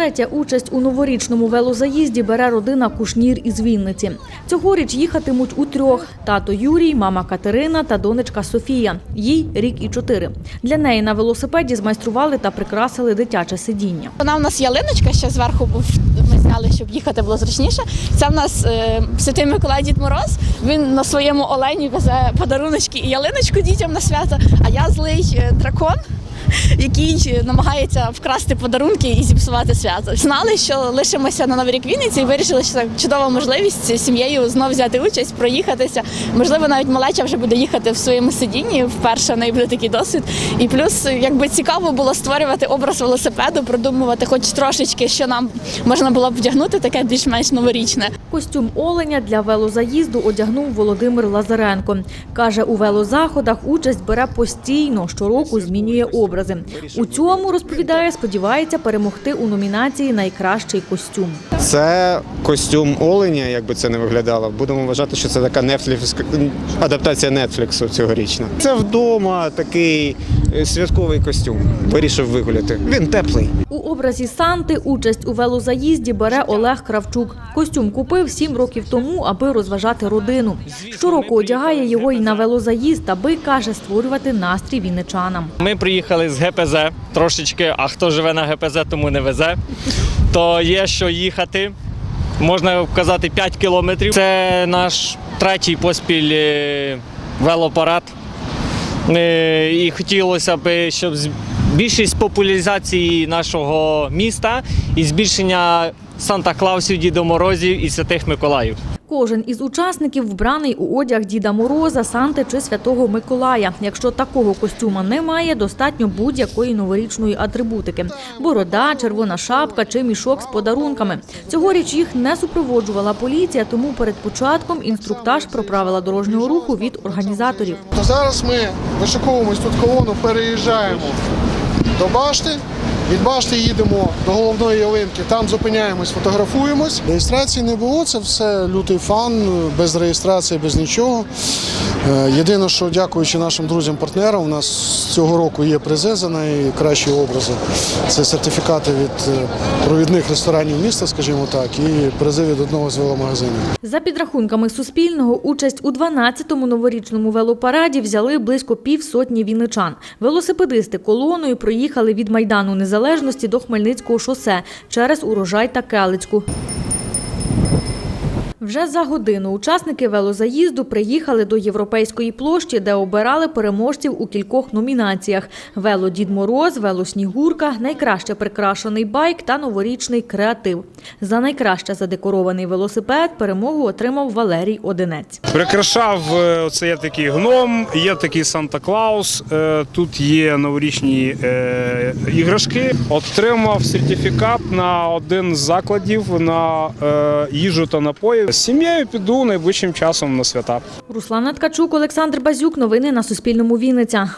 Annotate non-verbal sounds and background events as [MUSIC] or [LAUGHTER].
Втретє участь у новорічному велозаїзді бере родина Кушнір із Вінниці. Цьогоріч їхатимуть у трьох: тато Юрій, мама Катерина та донечка Софія. Їй рік і чотири. Для неї на велосипеді змайстрували та прикрасили дитяче сидіння. Вона в нас ялиночка ще зверху був. Ми зняли, щоб їхати було зручніше. Це в нас е, Святий Миколай Дід Мороз. Він на своєму олені везе подаруночки і ялиночку дітям на свято. А я злий е, дракон. [LAUGHS] Який намагається вкрасти подарунки і зіпсувати свято. Знали, що лишимося на Новий рік Вінниці і вирішили, що це чудова можливість сім'єю знов взяти участь, проїхатися. Можливо, навіть малеча вже буде їхати в своєму сидінні. Вперше в неї буде такий досвід. І плюс, якби цікаво було створювати образ велосипеду, продумувати хоч трошечки, що нам можна було б вдягнути, таке більш-менш новорічне. Костюм оленя для велозаїзду одягнув Володимир Лазаренко. Каже, у велозаходах участь бере постійно, щороку змінює образи. У цьому, розповідає, сподівається перемогти у номінації Найкращий костюм. Це костюм оленя, як би це не виглядало. Будемо вважати, що це така Netflix, адаптація Нетфліксу цьогорічна. Це вдома такий е, святковий костюм. Вирішив вигуляти. Він теплий. У образі Санти участь у велозаїзді бере Олег Кравчук. Костюм купив сім років тому, аби розважати родину. Щороку одягає його й на велозаїзд, аби каже створювати настрій вінничанам. Ми приїхали з ГПЗ трошечки, а хто живе на ГПЗ, тому не везе. То є що їхати. Можна вказати 5 кілометрів. Це наш третій поспіль е, велопарад. Е, І хотілося б, щоб більшість популяризації нашого міста і збільшення Санта-Клаусів, Дідо Морозів і Святих Миколаїв. Кожен із учасників вбраний у одяг Діда Мороза, Санти чи Святого Миколая. Якщо такого костюма немає, достатньо будь-якої новорічної атрибутики: борода, червона шапка чи мішок з подарунками. Цьогоріч їх не супроводжувала поліція, тому перед початком інструктаж про правила дорожнього руху від організаторів. Зараз ми вишиковуємось тут колону, переїжджаємо до башти. Від башти їдемо до головної ялинки, там зупиняємось, фотографуємось. Реєстрації не було, це все лютий фан, без реєстрації, без нічого. Е, Єдине, що дякуючи нашим друзям-партнерам, у нас цього року є призи за найкращі образи. Це сертифікати від е, провідних ресторанів міста, скажімо так, і призи від одного з веломагазинів. За підрахунками Суспільного, участь у 12-му новорічному велопараді взяли близько півсотні вінничан. Велосипедисти колоною проїхали від Майдану Незалежності до Хмельницького шосе через Урожай та Келицьку. Вже за годину учасники велозаїзду приїхали до Європейської площі, де обирали переможців у кількох номінаціях: вело Дід Мороз, вело Снігурка, найкраще прикрашений байк та новорічний креатив. За найкраще задекорований велосипед перемогу отримав Валерій Одинець. Прикрашав е, оце є такий гном, є такий Санта-Клаус. е, Тут є новорічні е, іграшки. Отримав сертифікат на один з закладів на їжу та напої. З сім'єю піду найближчим часом на свята. Руслана Ткачук, Олександр Базюк. Новини на Суспільному. Вінниця.